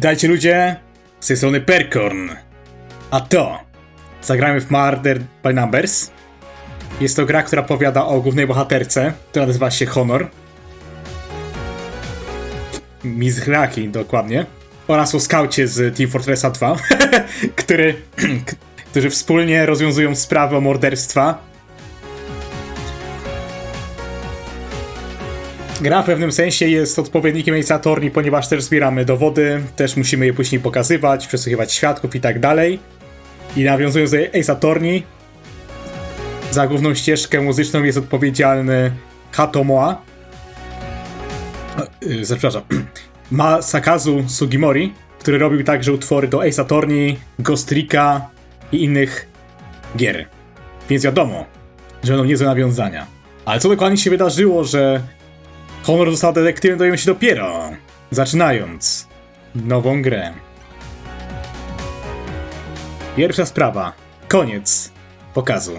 Witajcie ludzie, z tej strony Perkorn. A to, zagramy w Murder by Numbers. Jest to gra, która opowiada o głównej bohaterce, która nazywa się Honor. Mizraki dokładnie. Oraz o skaucie z Team Fortressa 2, który, którzy wspólnie rozwiązują sprawę morderstwa Gra w pewnym sensie jest odpowiednikiem Ace Attorney, ponieważ też zbieramy dowody, też musimy je później pokazywać, przesłuchiwać świadków i tak dalej. I nawiązując do Ace Attorney, za główną ścieżkę muzyczną jest odpowiedzialny Hato Moa. Yy, przepraszam. Masakazu Sugimori, który robił także utwory do Ace Attorney, Ghost Recon i innych gier. Więc wiadomo, że będą niezłe nawiązania. Ale co dokładnie się wydarzyło, że Honor został detektywem dowiemy się dopiero, zaczynając nową grę. Pierwsza sprawa. Koniec pokazu.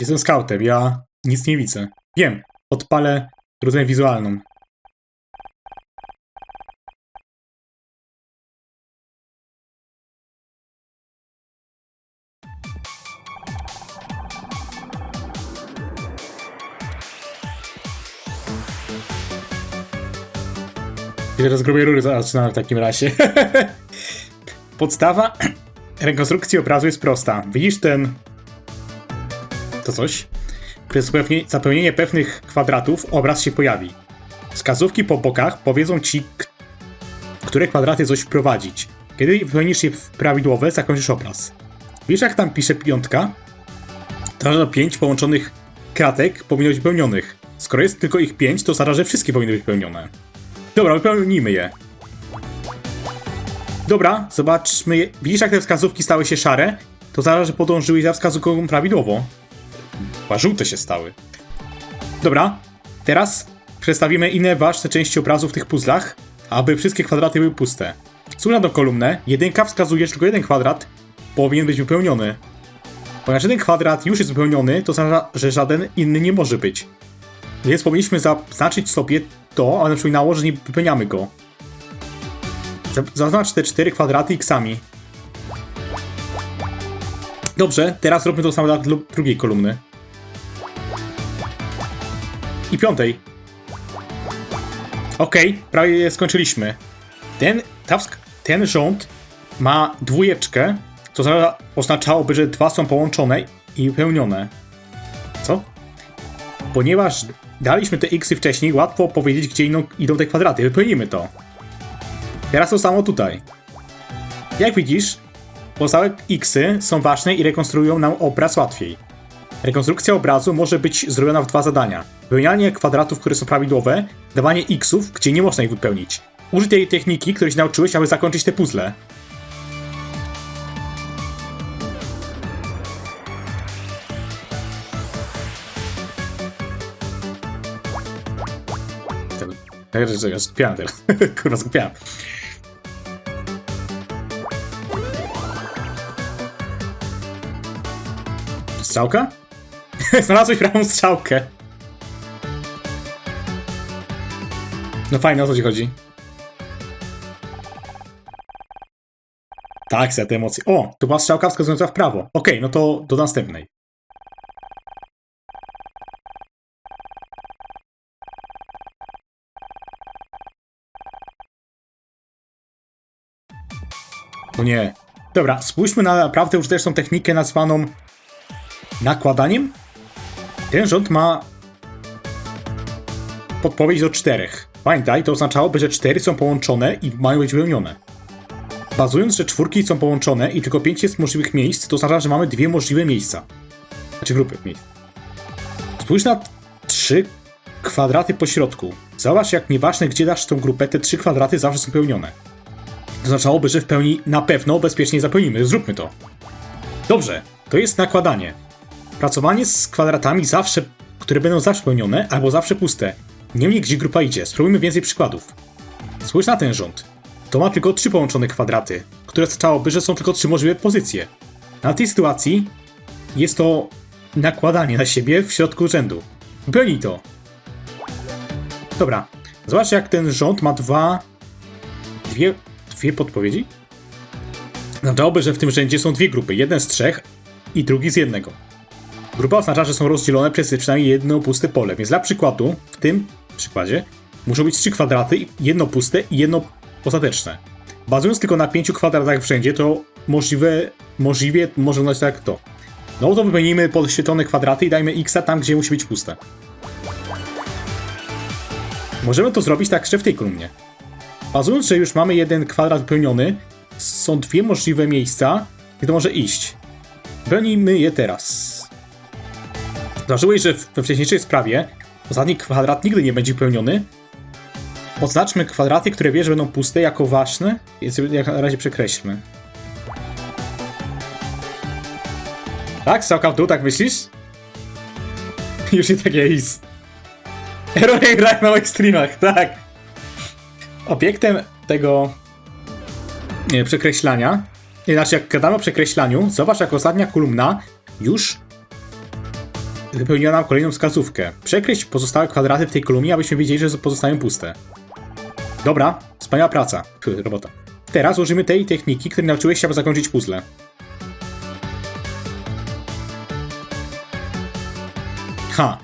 Jestem scoutem, ja nic nie widzę. Wiem, odpalę rutinę wizualną. I teraz grubej rury zaczynamy w takim razie. Podstawa rekonstrukcji obrazu jest prosta. Widzisz ten to coś. Przez zapełnienie pewnych kwadratów obraz się pojawi. Wskazówki po bokach powiedzą ci, które kwadraty coś wprowadzić. Kiedy wypełnisz je w prawidłowe, zakończysz obraz. Wiesz jak tam pisze piątka? To że pięć połączonych kratek powinno być wypełnionych. Skoro jest tylko ich pięć, to oznacza, że wszystkie powinny być wypełnione. Dobra, wypełnimy je. Dobra, zobaczmy. Widzisz jak te wskazówki stały się szare? To oznacza, że podążyłeś za wskazówką prawidłowo. Chyba żółte się stały. Dobra, teraz przedstawimy inne ważne części obrazu w tych puzzlach, aby wszystkie kwadraty były puste. Spójrz na tą kolumnę, jedynka wskazuje, że tylko jeden kwadrat powinien być wypełniony. Ponieważ jeden kwadrat już jest wypełniony, to oznacza, że żaden inny nie może być. Więc powinniśmy zaznaczyć sobie to, ale przypominało, że nie wypełniamy go. Za- Zaznacz te cztery kwadraty x-ami. Dobrze, teraz robimy to samo dla dru- drugiej kolumny. I piątej. Okej, prawie skończyliśmy. Ten, ta wsk- ten rząd ma dwójeczkę, co za- oznaczałoby, że dwa są połączone i wypełnione. Co? Ponieważ daliśmy te xy wcześniej, łatwo powiedzieć, gdzie idą, idą te kwadraty. Wypełnimy to. Teraz to samo tutaj. Jak widzisz, Pozostałe xy są ważne i rekonstruują nam obraz łatwiej. Rekonstrukcja obrazu może być zrobiona w dwa zadania. Wypełnianie kwadratów, które są prawidłowe, dawanie xów, gdzie nie można ich wypełnić. Użyj tej techniki, której się nauczyłeś, aby zakończyć te puzzle. Ja skupiałem teraz. Kurwa, skupiałem. Strzałka? Znalazłeś prawą strzałkę. No fajnie, o co ci chodzi? Tak, chcę te emocje. O, to była strzałka wskazująca w prawo. Okej, no to do następnej. O nie. Dobra, spójrzmy na naprawdę użyteczną technikę nazwaną nakładaniem. Ten rząd ma podpowiedź do czterech. Pamiętaj, to oznaczałoby, że cztery są połączone i mają być wypełnione. Bazując, że czwórki są połączone i tylko pięć jest możliwych miejsc, to oznacza, że mamy dwie możliwe miejsca. Znaczy grupy miejsc. Spójrz na trzy kwadraty po środku. Zobacz, jak nieważne gdzie dasz tą grupę, te trzy kwadraty zawsze są pełnione. To oznaczałoby, że w pełni na pewno bezpiecznie zapełnimy. Zróbmy to. Dobrze, to jest nakładanie. Pracowanie z kwadratami zawsze, które będą zawsze pełnione, albo zawsze puste. Niemniej gdzie grupa idzie. Spróbujmy więcej przykładów. Spójrz na ten rząd. To ma tylko trzy połączone kwadraty, które oznaczałoby, że są tylko trzy możliwe pozycje. Na tej sytuacji jest to nakładanie na siebie w środku rzędu. Wypełnij to. Dobra. Zobacz, jak ten rząd ma dwa. Dwie. Dwie podpowiedzi? Oznaczałoby, że w tym rzędzie są dwie grupy. Jeden z trzech i drugi z jednego. Grupa oznacza, że są rozdzielone przez przynajmniej jedno puste pole. Więc dla przykładu, w tym przykładzie, muszą być trzy kwadraty, jedno puste i jedno ostateczne. Bazując tylko na pięciu kwadratach w rzędzie, to możliwe, możliwie może wyglądać tak to. No to wypełnijmy podświetlone kwadraty i dajmy x tam, gdzie musi być puste. Możemy to zrobić tak jeszcze w tej kolumnie. Bazując, że już mamy jeden kwadrat wypełniony, są dwie możliwe miejsca, gdzie może iść. Wypełnijmy je teraz. Zauważyłeś, że we wcześniejszej sprawie ostatni kwadrat nigdy nie będzie wypełniony. Oznaczmy kwadraty, które wiesz, że będą puste, jako ważne, więc jak na razie przekreślmy. Tak? Strzałka w dół, tak myślisz? Już nie tak jest. Eroje gra na moich streamach, tak. Obiektem tego nie, przekreślania, znaczy jak gadamy o przekreślaniu, zobacz jak ostatnia kolumna już wypełniła nam kolejną wskazówkę. Przekreśl pozostałe kwadraty w tej kolumnie, abyśmy wiedzieli, że pozostają puste. Dobra, wspaniała praca. Pff, robota. Teraz użyjmy tej techniki, której nauczyłeś się, aby zakończyć puzzle. Ha.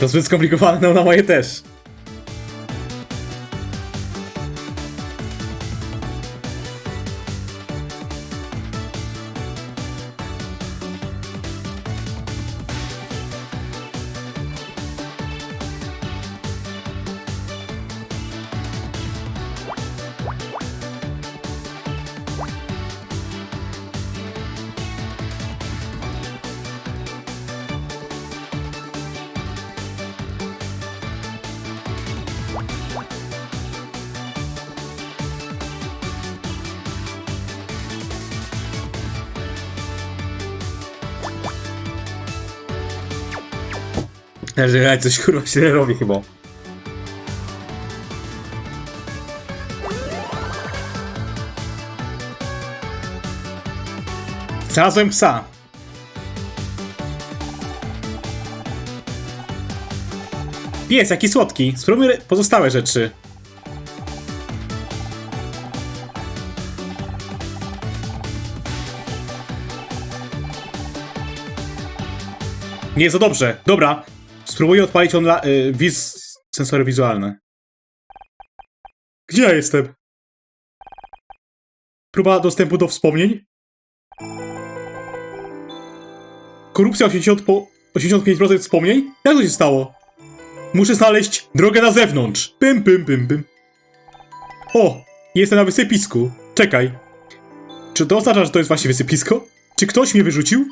To zbyt skomplikowane no, na moje też. Że ja coś kurwa źle robię chyba. Znalazłem psa. Pies, jaki słodki. Spróbujmy pozostałe rzeczy. Nie to dobrze. Dobra. Spróbuję odpalić onla- y, wiz sensory wizualne. Gdzie ja jestem? Próba dostępu do wspomnień? Korupcja 80 po 85% wspomnień? Jak to się stało? Muszę znaleźć drogę na zewnątrz. Pym, pym, pym, pym. O! Jestem na wysypisku. Czekaj. Czy to oznacza, że to jest właśnie wysypisko? Czy ktoś mnie wyrzucił?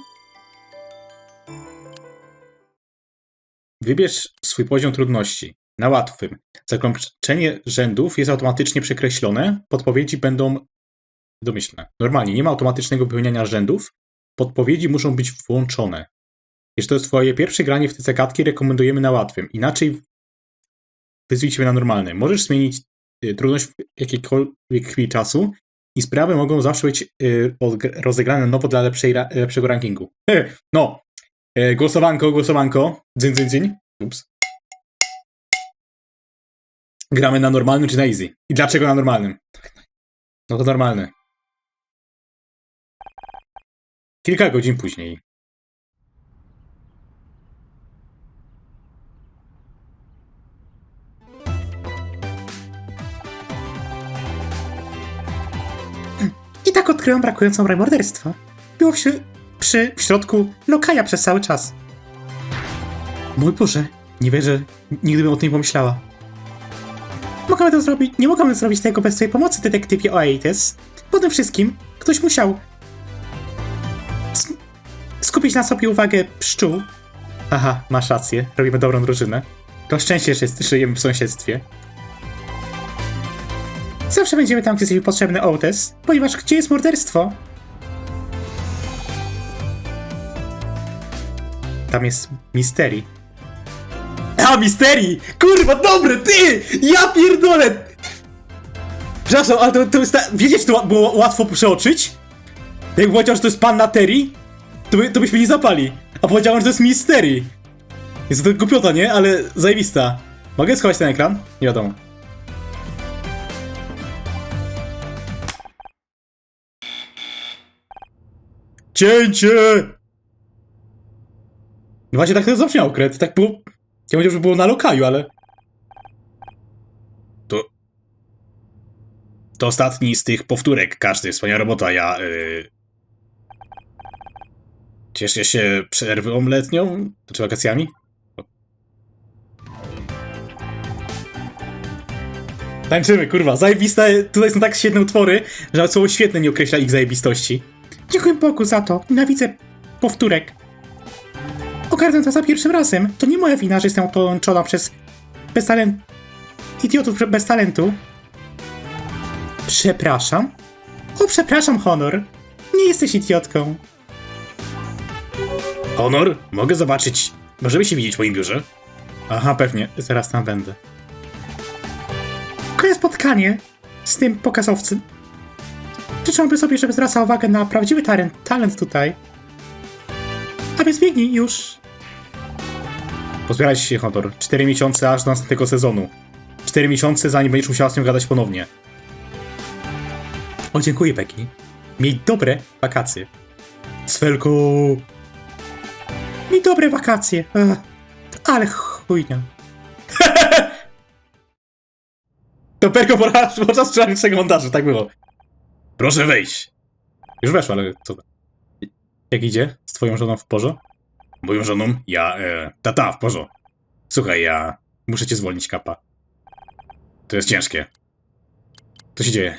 Wybierz swój poziom trudności. Na łatwym. Zakończenie rzędów jest automatycznie przekreślone. Podpowiedzi będą domyślne. Normalnie nie ma automatycznego wypełniania rzędów. Podpowiedzi muszą być włączone. Jeśli to jest twoje pierwsze granie w te zagadki, rekomendujemy na łatwym. Inaczej wyzwij na normalny. Możesz zmienić y, trudność w jakiejkolwiek chwili czasu i sprawy mogą zawsze być y, rozegrane nowo dla lepszej, lepszego rankingu. No, E, głosowanko, głosowanko. Dzyń, dzyń, dzyń. Ups. Gramy na normalnym czy na easy? I dlaczego na normalnym? No to normalny. Kilka godzin później. I tak odkryłam brakującą raj było przy, przy w środku lokaja przez cały czas. Mój Boże, nie wierzę, nigdy bym o tym nie pomyślała. Mogę to zrobić, nie mogłem zrobić tego bez twojej pomocy, detektywie Oates. Po tym wszystkim ktoś musiał skupić na sobie uwagę pszczół. Aha, masz rację, robimy dobrą drużynę. To szczęście, że żyjemy w sąsiedztwie. Zawsze będziemy tam, gdzie jest potrzebny Oates, ponieważ gdzie jest morderstwo? Tam jest Misteri. A, Misteri! Kurwa, dobry, ty! Ja pierdolę! Przepraszam, ale to, to jest ta... To było łatwo przeoczyć? Jak powiedział, że to jest panna Terry, to, by, to byśmy nie zapali. A powiedziałem, że to jest Misteri. Jest to głupiota, nie? Ale zajebista. Mogę schować ten ekran? Nie wiadomo. Cięcie! No właśnie tak to zabrzmiał, kret. Tak było... Ja powiedział, że było na lokaju, ale... To... To ostatni z tych powtórek. Każdy, wspaniała robota. Ja... Yy... Cieszę się przerwą letnią? Czy wakacjami? Tańczymy, kurwa, zajebiste, tutaj są tak świetne utwory, że słowo świetne nie określa ich zajebistości. Dziękuję Bogu za to, nienawidzę powtórek. Ogarnę to za pierwszym razem. To nie moja wina, że jestem połączona przez bez talent... idiotów bez talentu. Przepraszam? O, przepraszam, Honor. Nie jesteś idiotką. Honor? Mogę zobaczyć... Możemy się widzieć w moim biurze? Aha, pewnie. Zaraz tam będę. Kolejne spotkanie z tym pokazowcem. Życzyłbym sobie, żeby zwracał uwagę na prawdziwy talent, talent tutaj. A więc biegnij już. Pozbierajcie się, Honor. Cztery miesiące aż do następnego sezonu. Cztery miesiące, zanim będziesz musiała z tym gadać ponownie. O, dziękuję, Becky. Miej dobre wakacje. Sfelko! Miej dobre wakacje. Ech, ale chujnia. To perko podczas podczas wczorajszego montażu, tak było. Proszę wejść. Już weszła, ale co? Jak idzie? Z twoją żoną w porze? Moją żoną? Ja, e, tata, w porze. Słuchaj, ja muszę cię zwolnić, kapa. To jest ciężkie. Co się dzieje?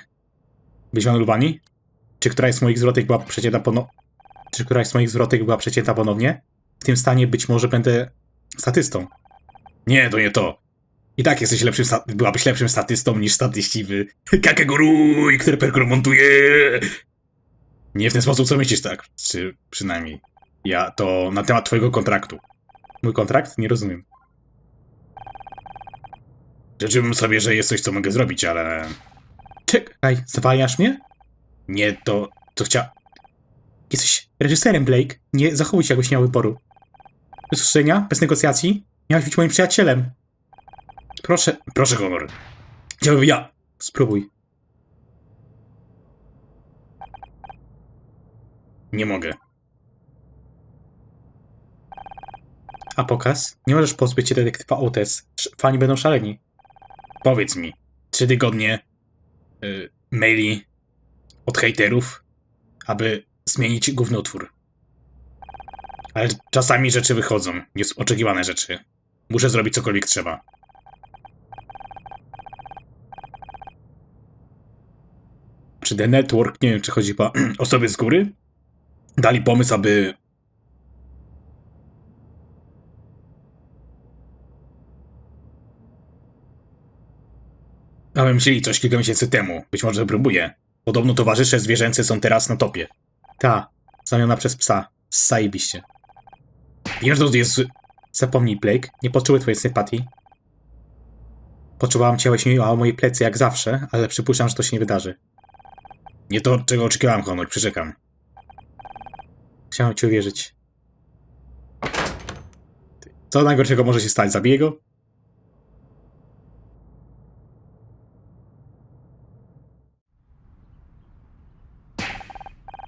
Byliśmy anulowani? Czy któraś z moich zwrotek była przecięta ponownie? Czy któraś z moich zwrotek była przecięta ponownie? W tym stanie być może będę statystą. Nie, to nie to. I tak jesteś lepszym, byłabyś lepszym statystą niż statyści w Kakegoruj, który perkur montuje. Nie w ten sposób, co myślisz, tak? Czy przynajmniej. Ja to na temat twojego kontraktu. Mój kontrakt? Nie rozumiem. Życzyłbym sobie, że jest coś, co mogę zrobić, ale... Czekaj, zwalniasz mnie? Nie, to... to chcia... Jesteś reżyserem, Blake. Nie zachowuj się, nie miał wyboru. Bez usłyszenia, bez negocjacji. Miałeś być moim przyjacielem. Proszę, proszę, Honor. Chciałbym ja. Spróbuj. Nie mogę. A pokaz? Nie możesz pozbyć się detektywa Otes. Sz- Fani będą szaleni. Powiedz mi, trzy tygodnie y, maili od hejterów, aby zmienić główny utwór. Ale czasami rzeczy wychodzą, nieoczekiwane rzeczy. Muszę zrobić cokolwiek trzeba. Czy The Network, nie wiem, czy chodzi po osoby z góry, dali pomysł, aby wymyślili coś kilka miesięcy temu. Być może próbuje. Podobno towarzysze zwierzęce są teraz na topie. Ta, zamiana przez psa. Zajebiście. Wiesz, to jest... Zapomnij, Blake. Nie poczuły twojej sympatii. Poczuwałam cię śmieją o moje plecy jak zawsze, ale przypuszczam, że to się nie wydarzy. Nie to, czego oczekiwałem, Honor. Przyrzekam. Chciałem ci uwierzyć. Co najgorszego może się stać? Zabiję go?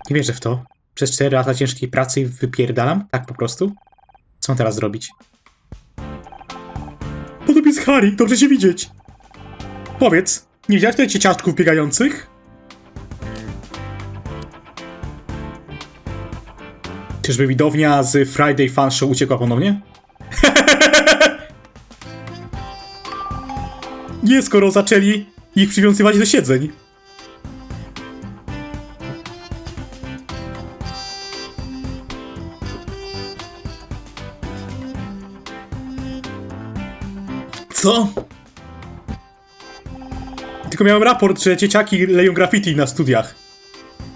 Nie wierzę w to. Przez 4 lata ciężkiej pracy wypierdalam? Tak po prostu? Co mam teraz zrobić? Podobnie Harry, dobrze cię widzieć. Powiedz, nie widziałeś tutaj dzieciaczków biegających? Czyżby widownia z Friday Fan Show uciekła ponownie? Nie, skoro zaczęli ich przywiązywać do siedzeń. Co? Tylko miałem raport, że dzieciaki leją graffiti na studiach.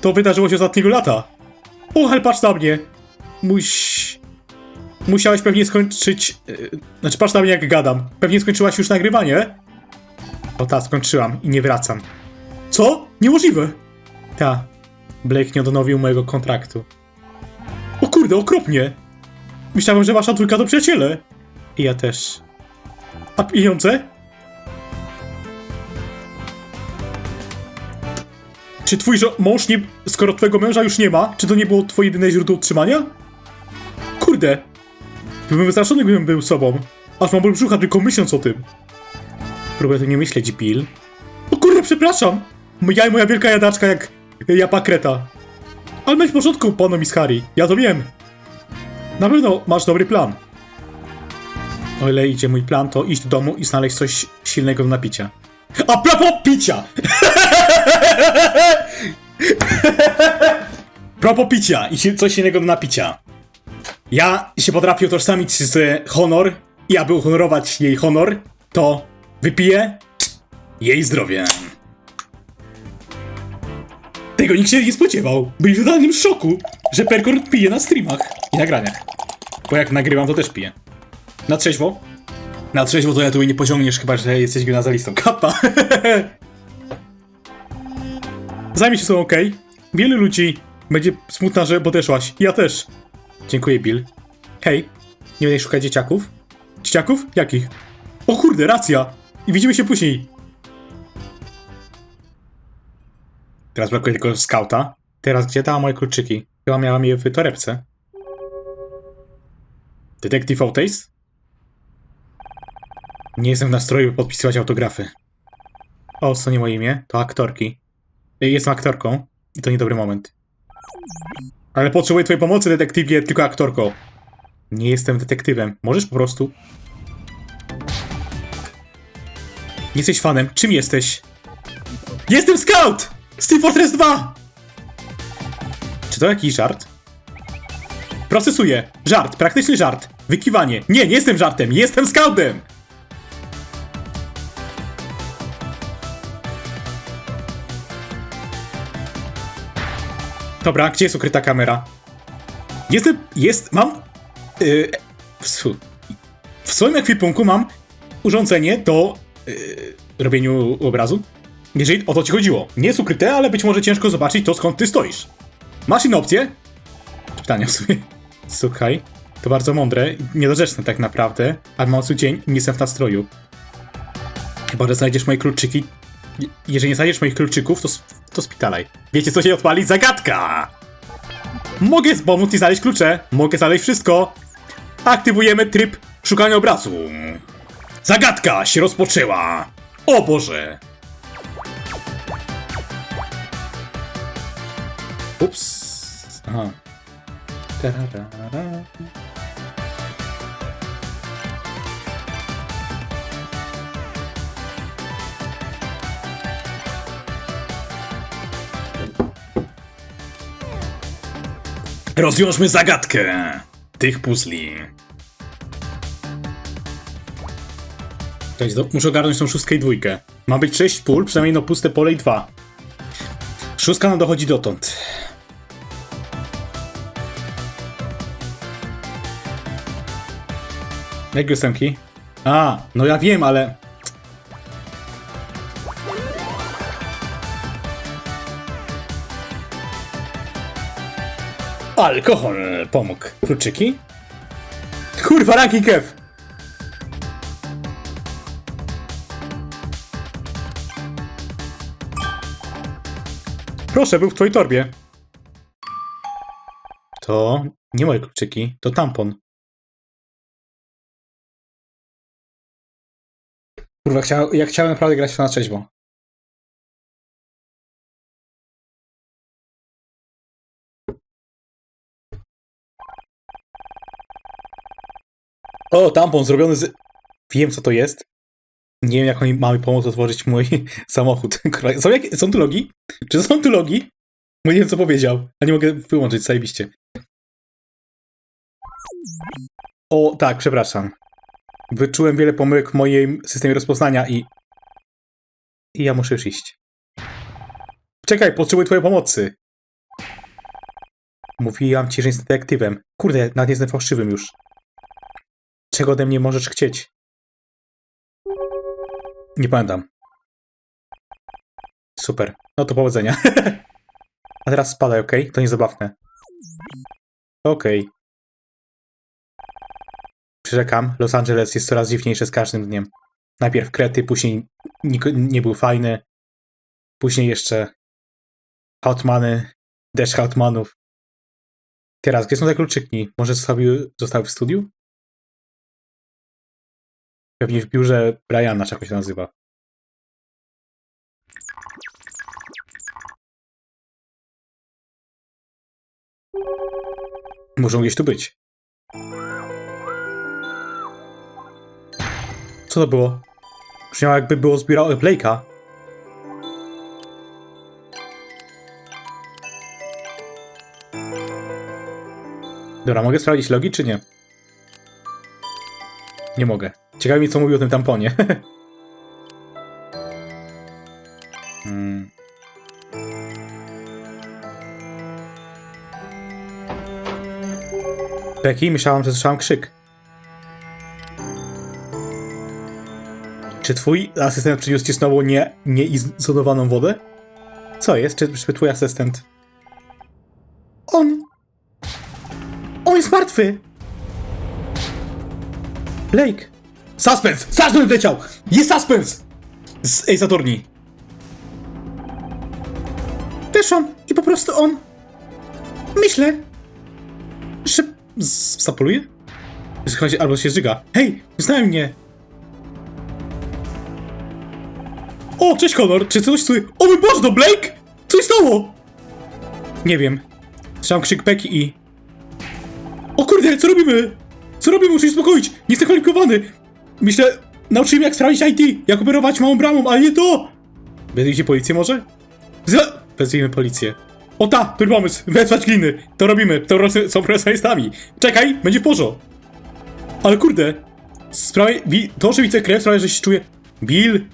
To wydarzyło się ostatniego lata. O, ale patrz na mnie. Muś... Musiałeś pewnie skończyć... Yy, znaczy, patrz na mnie jak gadam. Pewnie skończyłaś już nagrywanie? O ta, skończyłam i nie wracam. Co? Niemożliwe. Ta. Blake nie odnowił mojego kontraktu. O kurde, okropnie. Myślałem, że wasza trójka to przyjaciele. I ja też. A pieniądze? Czy twój mąż nie... Skoro twojego męża już nie ma, czy to nie było twoje jedyne źródło utrzymania? Kurde. Byłbym wystraszony, gdybym był sobą. Aż mam ból brzucha tylko myśląc o tym. Próbuję tu nie myśleć, Bill. O kurde, przepraszam! Ja i moja wielka jadaczka jak... Japa kreta. Ale być w porządku, panu Miss Harry. Ja to wiem. Na pewno masz dobry plan. O ile idzie mój plan, to iść do domu i znaleźć coś silnego do napicia. A propos picia! propos picia i coś silnego do napicia. Ja się potrafię utożsamić z honor i aby uhonorować jej honor, to wypiję jej zdrowie. Tego nikt się nie spodziewał. Byli w totalnym szoku, że Perkor pije na streamach i nagraniach. Bo jak nagrywam, to też piję. Na trzeźwo? Na trzeźwo to ja tu nie poziągniesz, chyba że jesteś gimnazjalistą. Kappa! Zajmij się sobą, okej? Wielu ludzi będzie smutna, że podeszłaś. Ja też. Dziękuję, Bill. Hej, nie będziesz szukać dzieciaków? Dzieciaków? Jakich? O kurde, racja! I widzimy się później. Teraz brakuje tylko skauta. Teraz gdzie dała moje kluczyki? Chyba miałam je w torebce. Detektyw Otis? Nie jestem w nastroju, by podpisywać autografy. O, co nie moje imię? To aktorki. Y, Jestem aktorką i to niedobry moment. Ale potrzebuję twojej pomocy, detektywie, tylko aktorko. Nie jestem detektywem. Możesz po prostu... Nie jesteś fanem. Czym jesteś? Jestem scout! Steel Fortress 2! Czy to jakiś żart? Procesuję. Żart, praktyczny żart. Wykiwanie. Nie, nie jestem żartem, jestem scoutem! Dobra, gdzie jest ukryta kamera? Jestem, jest, mam... Yy, w, sw- w swoim ekwipunku mam urządzenie do yy, robieniu obrazu. Jeżeli o to ci chodziło. Nie jest ukryte, ale być może ciężko zobaczyć to, skąd ty stoisz. Masz inne opcje? Pytania w sumie. Słuchaj, to bardzo mądre i niedorzeczne tak naprawdę, ale mam dzień nie jestem w nastroju. Chyba, że znajdziesz moje kluczyki. Je- Jeżeli nie znajdziesz moich kluczyków, to, to spitalaj. Wiecie, co się odpali? Zagadka! Mogę pomóc ci znaleźć klucze. Mogę znaleźć wszystko. Aktywujemy tryb szukania obrazu. Zagadka się rozpoczęła. O Boże! Ups. Aha. Rozwiążmy zagadkę tych puzli. Cześć, do, muszę ogarnąć tą szóstkę i dwójkę. Ma być sześć pól, przynajmniej no puste pole i dwa. Szóstka nam dochodzi dotąd. Jakie ósemki? A, no ja wiem, ale... Alkohol pomógł. Kluczyki? Kurwa, ranking F! Proszę, był w twojej torbie. To nie moje kluczyki, to tampon. Kurwa, chcia, ja chciałem naprawdę grać w na trzeźwo. O, tampon zrobiony z... Wiem, co to jest. Nie wiem, jak oni mamy pomóc otworzyć mój samochód. Są, są tu logi? Czy są tu logi? Bo nie wiem, co powiedział. A nie mogę wyłączyć, zajebiście. O, tak, przepraszam. Wyczułem wiele pomyłek w moim systemie rozpoznania i... I ja muszę już iść. Czekaj, potrzebuję twojej pomocy. Mówiłam ci, że jestem detektywem. Kurde, nawet nie jestem fałszywym już. Czego ode mnie możesz chcieć? Nie pamiętam. Super. No to powodzenia. A teraz spadaj, ok? To niezabawne. Okej. Przyrzekam, Los Angeles jest coraz dziwniejsze z każdym dniem. Najpierw Krety, później nik- nie był fajny. Później jeszcze Hotmany, deszcz Hotmanów. Teraz, gdzie są te kluczyki? Może zostały w studiu? Pewnie w biurze Briana, czy jak on się nazywa. Muszą gdzieś tu być. Co to było? Brzmiało jakby było zbierało Blake'a. Dobra, mogę sprawdzić logi, czy nie? Nie mogę. Ciekawi mnie, co mówił o tym tamponie. hmm. Becky, myślałam, że słyszałam krzyk. Czy twój asystent przyniósł ci znowu nie, nieizonowaną wodę? Co jest? Czy, czy twój asystent... On... On jest martwy! Blake! Suspens! Suspens leciał! Jest suspens! Z Ace Attorney. Też on. I po prostu on. Myślę, że? Słuchajcie, albo się zżyga. Hej, znaj mnie! O, cześć Honor! Czy coś słyszy? O mój Boże, to Blake! Co się stało? Nie wiem. Słyszałem krzyk Becky i... O kurde, co robimy? Co robimy? Muszę się uspokoić! Nie jestem kwalifikowany! Myślę, nauczyłem jak sprawdzić IT, jak operować małą bramą, ale nie to! Wezwijcie policję może? Z... Wezwijmy policję. O ta, dobry pomysł, wezwać gliny. To robimy, to ro- są profesjonalistami. Czekaj, będzie w porządku. Ale kurde, sprawie, wi- to, że widzę krew, sprawia, że się czuję... Bill?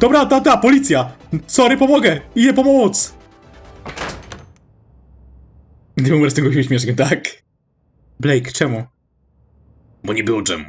Dobra, ta, ta, policja! Sorry, pomogę! Idę pomoc! Nie umrę z tego śmieszkiem, tak? Blake, czemu? Bo nie było czemu.